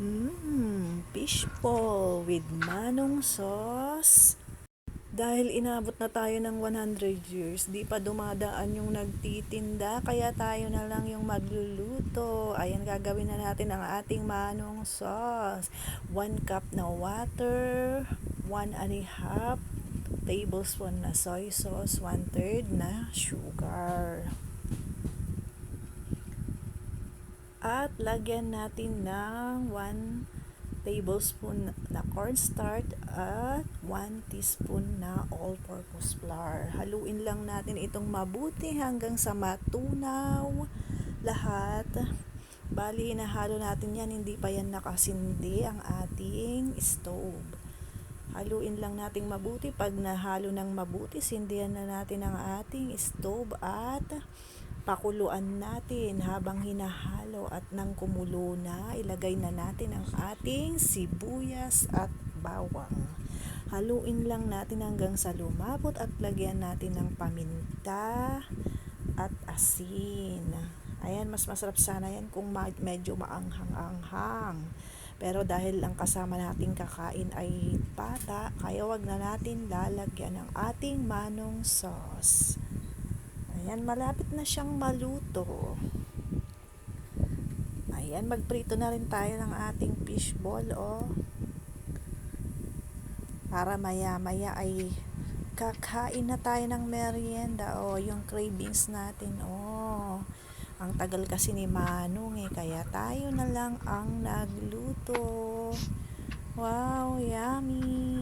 Mmm, fishball with manong sauce. Dahil inabot na tayo ng 100 years, di pa dumadaan yung nagtitinda, kaya tayo na lang yung magluluto. Ayan, gagawin na natin ang ating manong sauce. 1 cup na water, 1 and a half tablespoon na soy sauce, 1 third na sugar. At lagyan natin ng 1 tablespoon na cornstarch at 1 teaspoon na all-purpose flour. Haluin lang natin itong mabuti hanggang sa matunaw lahat. Bali, hinahalo natin yan, hindi pa yan nakasindi ang ating stove. Haluin lang nating mabuti. Pag nahalo ng mabuti, sindihan na natin ang ating stove at pakuluan natin habang hinahalo at nang kumulo na, ilagay na natin ang ating sibuyas at bawang. Haluin lang natin hanggang sa lumapot at lagyan natin ng paminta at asin. Ayan, mas masarap sana yan kung medyo maanghang-anghang. Pero dahil ang kasama nating kakain ay bata, kaya wag na natin lalagyan ng ating manong sauce. Ayan, malapit na siyang maluto. Ayan, magprito na rin tayo ng ating fishball, oh. Para maya-maya ay kakain na tayo ng merienda, oh. Yung cravings natin, oh. Ang tagal kasi ni Manong, eh. Kaya tayo na lang ang nagluto. Wow, yummy!